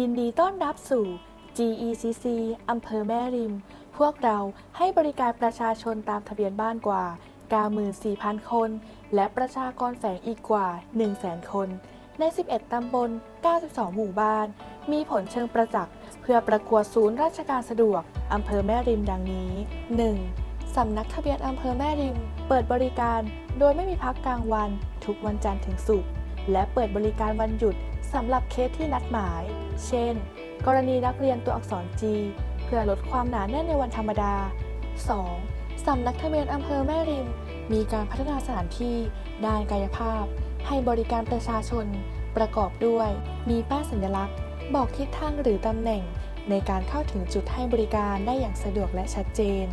ยินดีต้อนรับสู่ GECC อำเภอแม่ริม พวกเราให้บริการประชาชนตามทะเบียนบ้านกว่า 94,000 คน และประชากรแฝงอีกกว่า 100,000 คน ใน 11 ตำบล 92 หมู่บ้าน มีผลเชิงประจักษ์ เพื่อประกวดศูนย์ราชการสะดวก อำเภอแม่ริมดังนี้ 1. สำนักทะเบียนอำเภอแม่ริม เปิดบริการ โดยไม่มีพักกลางวัน ทุกวันจันทร์ถึงศุกร์ และเปิดบริการวันหยุด สำหรับเคสที่นัดหมาย เช่น กรณีนักเรียนตัวอักษร G เพื่อลดความหนาแน่นในวันธรรมดา 2. สำนักทะเบียนอำเภอแม่ริม มีการพัฒนาสถานที่ ด้านกายภาพ ให้บริการประชาชน ประกอบด้วย มีป้ายสัญลักษณ์ บอกทิศทางหรือตำแหน่ง ในการเข้าถึงจุดให้บริการได้อย่างสะดวกและชัดเจน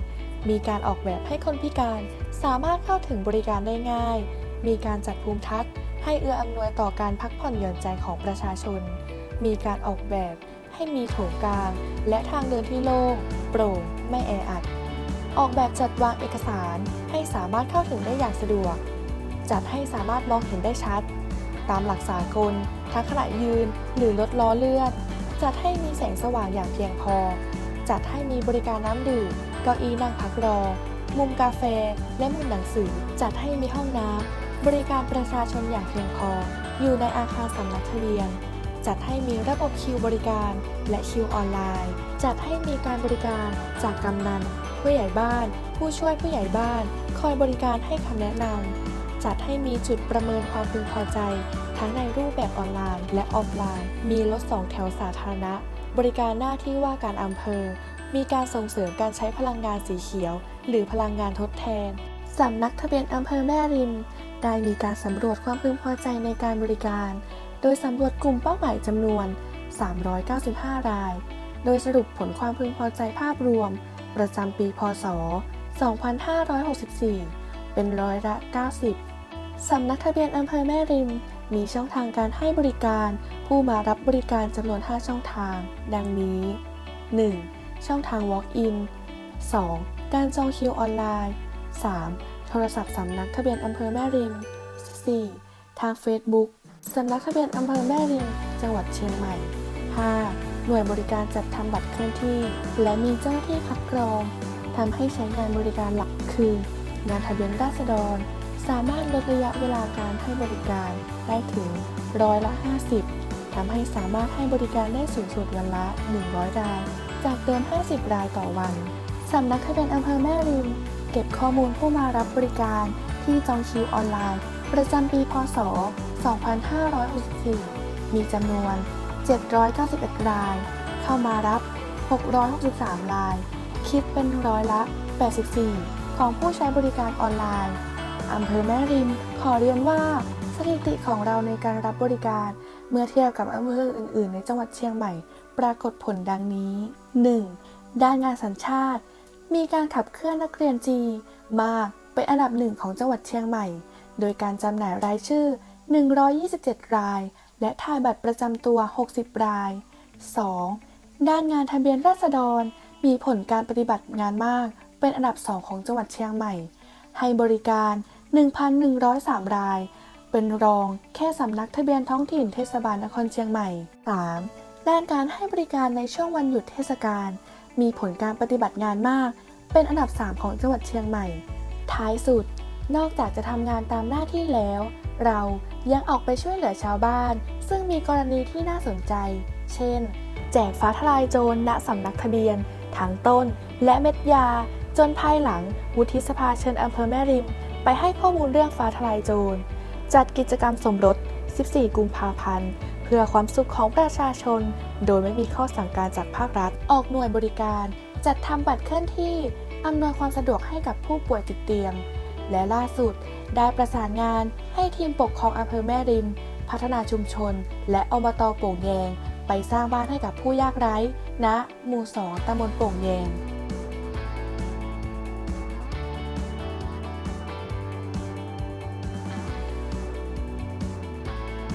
มีการออกแบบให้คนพิการสามารถเข้าถึงบริการได้ง่าย มีการจัดภูมิทัศน์ ให้เอื้ออำนวยต่อการพักผ่อนหย่อนใจของประชาชน มีการออกแบบให้มีโถงกลาง และทางเดินที่โล่งโปร่งไม่แออัด ออกแบบจัดวางเอกสารให้สามารถเข้าถึงได้อย่างสะดวก จัดให้สามารถมองเห็นได้ชัด ตามหลักสากลทั้งขณะยืนหรือลดล้อเลื่อน จัดให้มีแสงสว่างอย่างเพียงพอ จัดให้มีบริการน้ำดื่มเก้าอี้นั่งพักรอ มุมกาแฟและมุมหนังสือ จัดให้มีห้องน้ำ บริการประชาชนอย่างเพียงพอ อยู่ในอาคารสำนักทะเบียน จัดให้มีระบบคิวบริการและคิวออนไลน์ จัดให้มีการบริการจากกำนัน ผู้ใหญ่บ้าน ผู้ช่วยผู้ใหญ่บ้าน คอยบริการให้คำแนะนำจัดให้มีจุดประเมินความพึงพอใจ ทั้งในรูปแบบออนไลน์ และออฟไลน์ มีรถสองแถวสาธารณะ บริการหน้าที่ว่าการอำเภอ มีการส่งเสริมการใช้พลังงานสีเขียว หรือพลังงานทดแทนสำนักทะเบียนอำเภอแม่ริม ได้มีการสำรวจความพึงพอใจในการบริการ โดยสำรวจกลุ่มเป้าหมายจำนวน 395 ราย โดยสรุปผลความพึงพอใจภาพรวม ประจำปี พศ 2564 เป็นร้อยละ 90 สำนักทะเบียนอำเภอแม่ริม มีช่องทางการให้บริการ ผู้มารับบริการจำนวน 5 ช่องทาง ดังนี้ 1. ช่องทาง Walk-in 2. การจองคิวออนไลน์ 3. โทรศัพท์สำนักทะเบียนอำเภอแม่ริม 4. ทาง Facebook สำนักทะเบียนอำเภอแม่ริม จังหวัดเชียงใหม่ 5. หน่วยบริการจัดทำบัตรเคลื่อนที่ และมีเจ้าหน้าที่คัดกรองทำให้ใช้งานบริการหลักคือ งานทะเบียนราษฎร สามารถลดระยะเวลาการให้บริการได้ถึงร้อยละ 50ทำให้สามารถให้บริการได้สูงสุดวันละ 100 ราย จากเดิม 50 รายต่อวันสำนักทะเบียนอำเภอแม่ริม เก็บข้อมูลผู้มารับบริการที่จองคิวออนไลน์ ประจำปี พศ 2564 มีจำนวน 791 ราย เข้ามารับ 663 ราย คิดเป็นร้อยละ 84 ของผู้ใช้บริการออนไลน์อำเภอแม่ริม ขอเรียนว่าสถิติของเราในการรับบริการเมื่อเทียบกับอำเภออื่น ๆ ในจังหวัดเชียงใหม่ ปรากฏผลดังนี้ 1. ด้านงานสัญชาติ มีการขับเคลื่อนนักเรียนจีมากเป็นอันดับหนึ่งของจังหวัดเชียงใหม่ โดยการจำหน่ายรายชื่อ 127 ราย และถ่ายบัตรประจำตัว 60 ราย 2. ด้านงานทะเบียนราษฎร มีผลการปฏิบัติงานมาก เป็นอันดับ 2 ของจังหวัดเชียงใหม่ ให้บริการ 1,103 ราย เป็นรองแค่สำนักทะเบียนท้องถิ่นเทศบาลนครเชียงใหม่ 3. ด้านการให้บริการในช่วงวันหยุดเทศกาล มีผลการปฏิบัติงานมาก เป็นอันดับ 3 ของจังหวัดเชียงใหม่ ท้ายสุด นอกจากจะทำงานตามหน้าที่แล้ว เรายังออกไปช่วยเหลือชาวบ้าน ซึ่งมีกรณีที่น่าสนใจ เช่น แจกฟ้าทลายโจรณสำนักทะเบียน ทั้งต้น และเม็ดยา จนภายหลัง วุฒิสภาเชิญอำเภอแม่ริม ไปให้ข้อมูลเรื่องฟ้าทลายโจร จัดกิจกรรมสมรส 14 กุมภาพันธ์ พื่อความสุขของประชาชน โดยไม่มีข้อสั่งการจากภาครัฐ ออกหน่วยบริการ จัดทำบัตรเคลื่อนที่อำนวยความสะดวกให้กับผู้ป่วยติดเตียง และล่าสุดได้ประสานงานให้ทีมปกครองอำเภอแม่ริม พัฒนาชุมชน และอบตโป่งแยง ไปสร้างบ้านให้กับผู้ยากไร้ณหมู่สองตำบลโป่งแยง